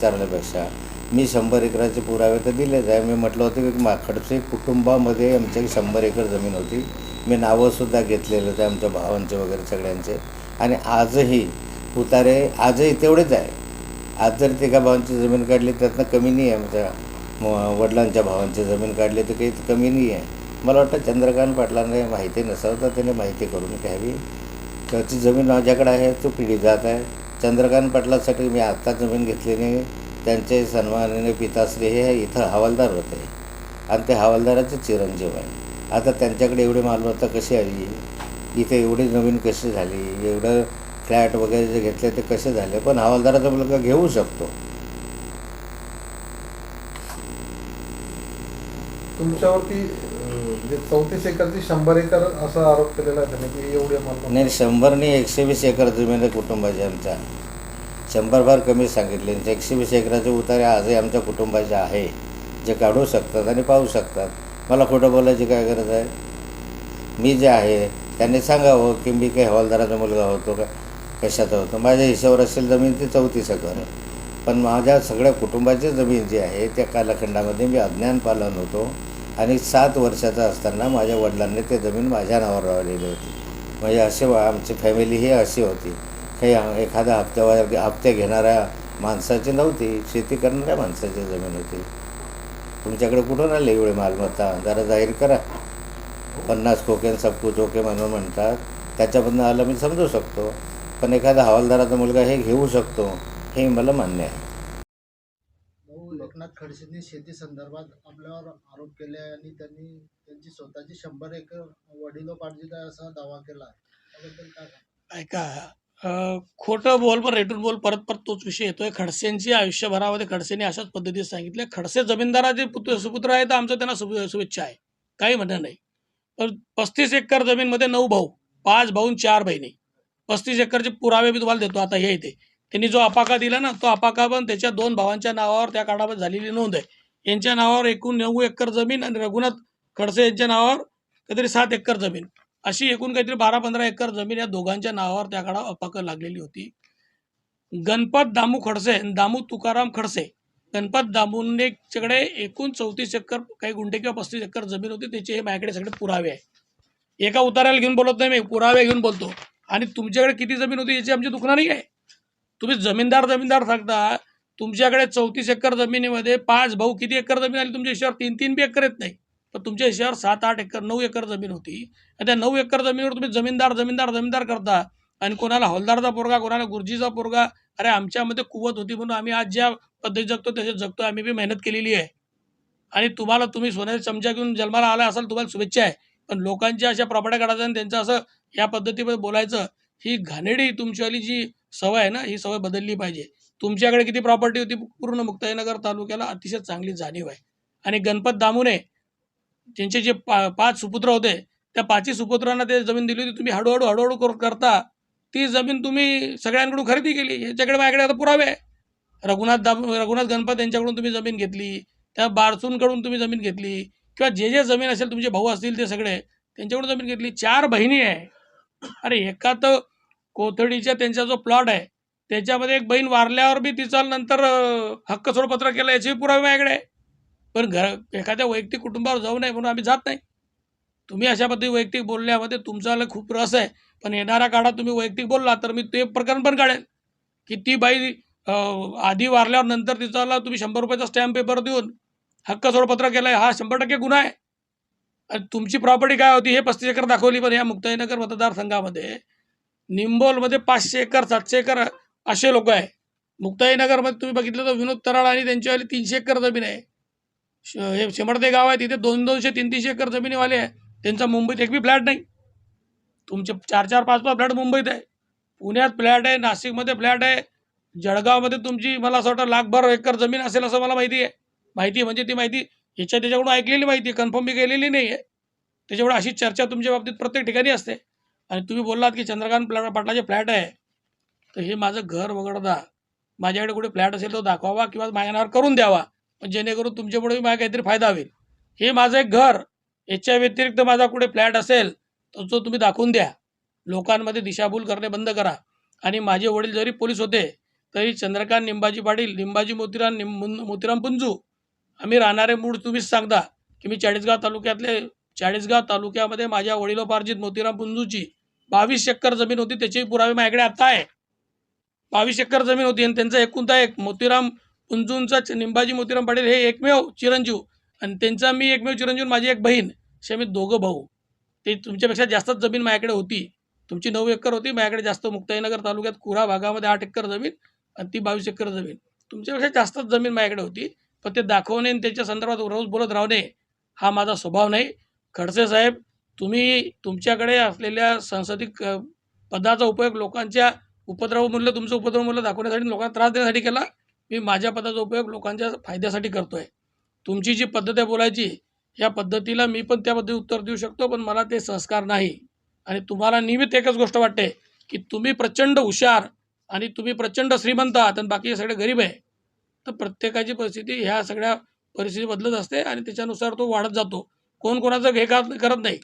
विचारण्यापेक्षा मी शंभर एकराचे पुरावे तर दिलेच आहे. मी म्हटलं होतं की माकडचे कुटुंबामध्ये आमच्या शंभर एकर जमीन होती. मी नावंसुद्धा घेतलेलं होते आमच्या भावांचे वगैरे सगळ्यांचे. आणि आजही उतारे आजही तेवढेच आहे. आज जर ते एका भावांची जमीन काढली त्यातनं कमी नाही आहे. आमच्या वडिलांच्या भावांची जमीन काढली तर काही कमी नाही आहे. मला वाटतं चंद्रकांत पाटलांना माहिती नसावं तर त्याने माहिती करून घ्यावी. त्याची जमीन माझ्याकडे आहे तो पिढी जात आहे. चंद्रकांत पाटलासाठी मी आत्ता जमीन घेतली नाही त्यांचे सन्माननीय पिताश्री हे इथं हवालदार होते. आणि ते हवालदाराचे चिरंजीव आहे आता त्यांच्याकडे एवढी मालमत्ता कशी आली? इथे एवढी जमीन कशी झाली? एवढं फ्लॅट वगैरे जे घेतले ते कसे झाले? पण हवालदाराचा मुलगा घेऊ शकतो. तुमच्यावरती म्हणजे चौतीस एकरची शंभर एकर असा आरोप केलेला आहे त्याने की एवढे मला नाही शंभर नाही एकशे वीस एकर जमीन आहे कुटुंबाची आमच्या. शंभर फार कमी सांगितले. एकशे वीस एकराचे उतारे आजही आमच्या कुटुंबाचे आहे. जे काढू शकतात आणि पाहू शकतात. मला खोटं बोलायची काय गरज आहे? मी जे आहे त्यांनी सांगावं की मी काही हवालदाराचा मुलगा होतो का? कशाचा होतो? माझ्या हिशोबावर असेल जमीन ती चौतीस एकर. पण माझ्या सगळ्या कुटुंबाची जमीन जी आहे त्या कालखंडामध्ये मी अज्ञान पालन होतो. आणि सात वर्षाचा असताना माझ्या वडिलांनी ते जमीन माझ्या नावावर लावलेली होती. म्हणजे असे आमची फॅमिली ही अशी होती. काही एखादा हप्त्यावर हप्ते घेणाऱ्या माणसाची नव्हती शेती करणाऱ्या माणसाची जमीन होती. तुमच्याकडे कुठून आले एवढी मालमत्ता? जरा जाहीर करा. पन्नास खोके सब कुछ ओके म्हणून म्हणतात. त्याच्यामधनं आलं मी समजू शकतो. पण एखादा हवालदाराचा मुलगा हे घेऊ शकतो हे मला मान्य आहे. एकनाथ खडसेंनी शेती संदर्भात आपल्यावर आरोप केले आणि त्यांनी त्यांची स्वतःची शंभर एकर वडिलोपार्जित आहे असा दावा केला त्याबद्दल काय ऐका खोटं बोल पण रेटून बोल परत परत तोच विषय येतोय. खडसेंची आयुष्यभरामध्ये खडसेंनी अशाच पद्धतीने सांगितले खडसे जमीनदाराचे पुत्र सुपुत्र आहे तर आमचं त्यांना शुभे- शुभेच्छा आहे. काही म्हणणं नाही. पण पस्तीस एकर जमीनमध्ये नऊ भाऊ पाच भाऊ चार बहिणी. पस्तीस एकरचे पुरावे मी तुम्हाला देतो. आता हे इथे. त्यांनी जो अपाका दिला ना तो अपाका पण त्याच्या दोन भावांच्या नावावर त्या काळामध्ये झालेली नोंद आहे. यांच्या नावावर एकूण नऊ एकर जमीन आणि रघुनाथ खडसे यांच्या नावावर काहीतरी सात एकर जमीन. अशी एकूण काहीतरी बारा पंधरा एकर जमीन या दोघांच्या नावावर त्या काळात अपाकं लागलेली होती. गणपत दामू खडसे दामू तुकाराम खडसे गणपत दामूंकडे एकूण चौतीस एकर काही गुंठे किंवा पस्तीस एकर जमीन होती. त्याचे हे माझ्याकडे सगळे पुरावे आहे एका उताराला घेऊन बोलत नाही मी पुरावे घेऊन बोलतो. आणि तुमच्याकडे किती जमीन होती याची आमची दुखणं नाही आहे? तुम्ही जमीनदार जमीनदार सांगता तुमच्याकडे चौतीस एकर जमिनीमध्ये पाच भाऊ किती एकर जमीन आली तुमच्या हिशोबावर? तीन तीन बी एकर येत नाही. पण तुमच्या हिशोबावर सात आठ एकर नऊ एकर जमीन होती. आणि त्या नऊ एकर जमिनीवर तुम्ही जमीनदार जमीनदार जमीनदार करता. आणि कोणाला हौलदारचा पोरगा कोणाला गुरुजीचा पोरगा अरे आमच्यामध्ये कुवत होती म्हणून आम्ही आज ज्या पद्धती जगतो तसे जगतो आम्ही बी मेहनत केलेली आहे. आणि तुम्हाला तुम्ही सोन्याचा चमचा घेऊन जन्माला आला असाल तुम्हाला शुभेच्छा आहे. पण लोकांच्या अशा प्रॉपर्ट्या काढायचं आणि त्यांचं असं या पद्धतीमध्ये बोलायचं ही घाणेडी तुमच्यावाली जी सवय आहे ना ही सवय बदलली पाहिजे. तुमच्याकडे किती प्रॉपर्टी होती पूर्ण मुक्ताईनगर तालुक्याला अतिशय चांगली जाणीव आहे. आणि गणपत दामुने त्यांचे जे पा पाच सुपुत्र होते त्या पाचही सुपुत्रांना ते जमीन दिली होती तुम्ही हळूहळू हळूहळू करता ती जमीन तुम्ही सगळ्यांकडून खरेदी केली. याच्याकडे माझ्याकडे आता पुरावे आहे. रघुनाथ दाम रघुनाथ गणपत यांच्याकडून तुम्ही जमीन घेतली त्या बारसूनकडून तुम्ही जमीन घेतली किंवा जे जे जमीन असेल तुमचे भाऊ असतील ते सगळे त्यांच्याकडून जमीन घेतली. चार बहिणी आहे. अरे एका तर कोथडीच्या त्यांचा जो प्लॉट आहे त्याच्यामध्ये एक बहीण वारल्यावर बी तिचा नंतर हक्क सोडपत्र केलं याचेही पुरावे माझ्याकडे आहे पण घर एखाद्या वैयक्तिक कुटुंबावर जाऊ नये म्हणून आम्ही जात नाही. तुम्ही अशा पद्धती वैयक्तिक बोलल्यामध्ये तुमचा खूप रस आहे. पण येणाऱ्या काळात तुम्ही वैयक्तिक बोलला तर मी ते प्रकरण पण काढेल की ती बाई आधी वारल्यावर नंतर तिचाला तुम्ही शंभर रुपयाचा स्टॅम्प पेपर देऊन हक्क सोडपत्र केलाय हा शंभर टक्के गुन्हा आहे. आणि तुमची प्रॉपर्टी काय होती हे पस्तीस एकर दाखवली पण या मुक्ताईनगर मतदारसंघामध्ये निंबोलमध्ये पाचशे एकर सातशे एकर असे लोक आहे. मुक्ताईनगरमध्ये तुम्ही बघितलं तर विनोद तराळ आणि त्यांच्यावाली तीनशे एकर जमीन आहे. श- हे शेमडते गाव आहे तिथे दोन दोनशे तीन तीनशे एकर जमिनीवाले आहे. त्यांचा मुंबईत एक बी फ्लॅट नाही. तुमचे चार चार पाच पाच फ्लॅट मुंबईत आहे. पुण्यात फ्लॅट आहे नाशिकमध्ये फ्लॅट आहे. जळगावमध्ये तुमची मला असं वाटतं लाखभर एकर जमीन असेल असं मला माहिती आहे. माहिती म्हणजे ती माहिती ह्याच्या त्याच्याकडून ऐकलेली माहिती आहे. कन्फर्म मी केलेली नाही आहे त्याच्यामुळे अशी चर्चा तुमच्या बाबतीत प्रत्येक ठिकाणी असते. आणि तुम्ही बोललात की चंद्रकांत प्लॅट पाटलाचे फ्लॅट आहे. तर हे माझं घर वगळता माझ्याकडे कुठे फ्लॅट असेल तो दाखवावा किंवा माझ्या नावावर करून द्यावा. पण जेणेकरून तुमच्यामुळे माझ्या काहीतरी फायदा होईल. हे माझं एक घर. याच्या व्यतिरिक्त माझा कुठे फ्लॅट असेल तर तो तुम्ही दाखवून द्या. लोकांमध्ये दिशाभूल करणे बंद करा. आणि माझे वडील जरी पोलीस होते तरी चंद्रकांत निंबाजी पाटील निंबाजी मोतीराम निम मोतीराम पुंजू आम्ही राहणारे मूळ तुम्हीच सांगता की मी चाळीसगाव तालुक्यातले चाळीसगाव तालुक्यामध्ये माझ्या वडिलोपार्जित मोतीराम पुंजूची बावीस एकर जमीन होती त्याचे पुरावे माझ्याकडे आता आहे. बावीस एकर जमीन होती आणि त्यांचा एकुलता एक मोतीराम पुंजूंचा च- निंबाजी मोतीराम पाटील हे एकमेव चिरंजीव आणि त्यांचा मी एकमेव चिरंजीव माझी एक बहीण असे आम्ही दोघं भाऊ. ते तुमच्यापेक्षा जास्तच जमीन माझ्याकडे होती. तुमची नऊ एकर होती माझ्याकडे जास्त मुक्ताईनगर तालुक्यात कुरा भागामध्ये आठ एकर जमीन आणि ती बावीस एकर जमीन. तुमच्यापेक्षा जास्तच जमीन माझ्याकडे होती पण ते दाखवणे आणि त्याच्या संदर्भात रोज बोलत राहणे हा माझा स्वभाव नाही. खडसे साहेब तुम्ही तुमच्याकडे असलेल्या सांसदिक पदाचा उपयोग लोकांच्या उपद्रव मूल्य तुमचं उपद्रव मूल्य दाखवण्यासाठी लोकांना त्रास देण्यासाठी केला मी माझ्या पदाचा उपयोग लोकांच्या फायद्यासाठी करतो आहे तुमची जी पद्धत आहे बोलायची या पद्धतीला मी पण त्या उत्तर देऊ शकतो पण मला ते संस्कार नाही. आणि तुम्हाला नियमित एकच गोष्ट वाटते की तुम्ही प्रचंड हुशार आणि तुम्ही प्रचंड श्रीमंत आहात आणि बाकी सगळे गरीब आहे तर प्रत्येकाची परिस्थिती ह्या सगळ्या परिस्थिती बदलत असते आणि त्याच्यानुसार तो वाढत जातो. कोण कोणाचं हे करत नाही.